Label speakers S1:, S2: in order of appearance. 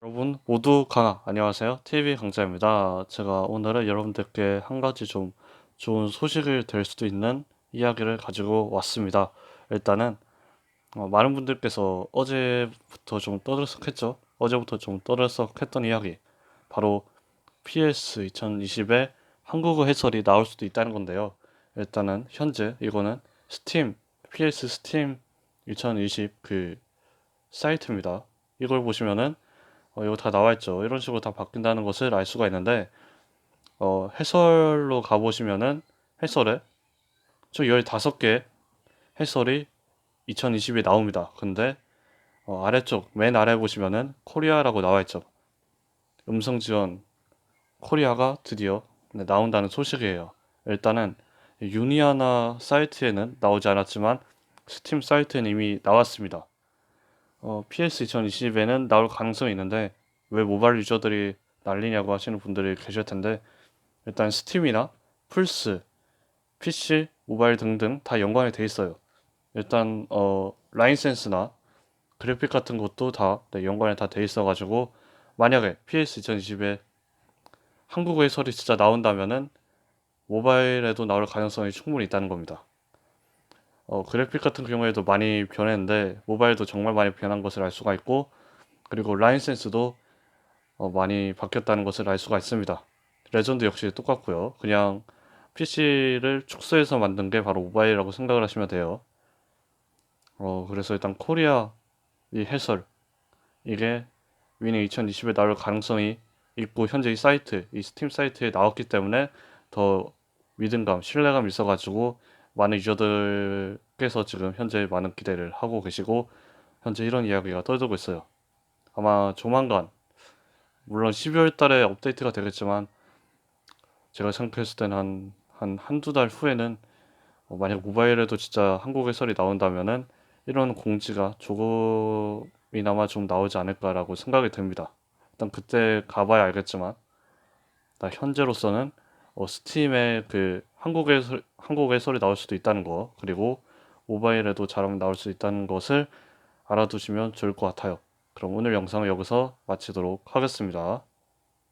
S1: 여러분 모두 강아 안녕하세요. TV 강자입니다. 제가 오늘은 여러분들께 한 가지 좀 좋은 소식을 될 수도 있는 이야기를 가지고 왔습니다. 일단은 어, 많은 분들께서 어제부터 좀 떠들썩했죠? 어제부터 좀 떠들썩했던 이야기. 바로 PS 2020의 한국어 해설이 나올 수도 있다는 건데요. 일단은 현재 이거는 스팀 PS 스팀 2020 그 사이트입니다. 이걸 보시면은 어, 이거 다 나와 있죠. 이런 식으로 다 바뀐다는 것을 알 수가 있는데 어, 해설로 가보시면은 해설에 총 15개 해설이 2020에 나옵니다. 근데 어, 아래쪽 맨 아래 보시면은 코리아라고 나와 있죠. 음성 지원 코리아가 드디어 네, 나온다는 소식이에요. 일단은 유니아나 사이트에는 나오지 않았지만 스팀 사이트에는 이미 나왔습니다. 어, PS 2020에는 나올 가능성이 있는데 왜 모바일 유저들이 난리냐고 하시는 분들이 계실 텐데 일단 스팀이나 플스, PC, 모바일 등등 다 연관이 돼 있어요. 일단 어, 라인센스나 그래픽 같은 것도 다 네, 연관이 다 돼 있어가지고 만약에 PS 2020에 한국어 해설이 진짜 나온다면은 모바일에도 나올 가능성이 충분히 있다는 겁니다. 어, 그래픽 같은 경우에도 많이 변했는데 모바일도 정말 많이 변한 것을 알 수가 있고 그리고 라인 센스도 어, 많이 바뀌었다는 것을 알 수가 있습니다. 레전드 역시 똑같고요. 그냥 PC를 축소해서 만든 게 바로 모바일이라고 생각을 하시면 돼요. 어, 그래서 일단 코리아 이 해설 이게 위닝 2020에 나올 가능성이 있고 현재 이 사이트, 이 스팀 사이트에 나왔기 때문에 더 믿음감, 신뢰감 있어가지고 많은 유저들께서 지금 현재 많은 기대를 하고 계시고 현재 이런 이야기가 떠들고 있어요. 아마 조만간 물론 12월 달에 업데이트가 되겠지만 제가 생각했을 때는 한, 한 한두 달 후에는 어, 만약 모바일에도 진짜 한국 해설이 나온다면은 이런 공지가 조금이나마 좀 나오지 않을까라고 생각이 듭니다. 일단 그때 가봐야 알겠지만 나 현재로서는 어, 스팀에 그 한국 해설 한국 해설이 나올 수도 있다는 거 그리고 모바일에도 잘하면 나올 수 있다는 것을 알아두시면 좋을 것 같아요. 그럼 오늘 영상은 여기서 마치도록 하겠습니다.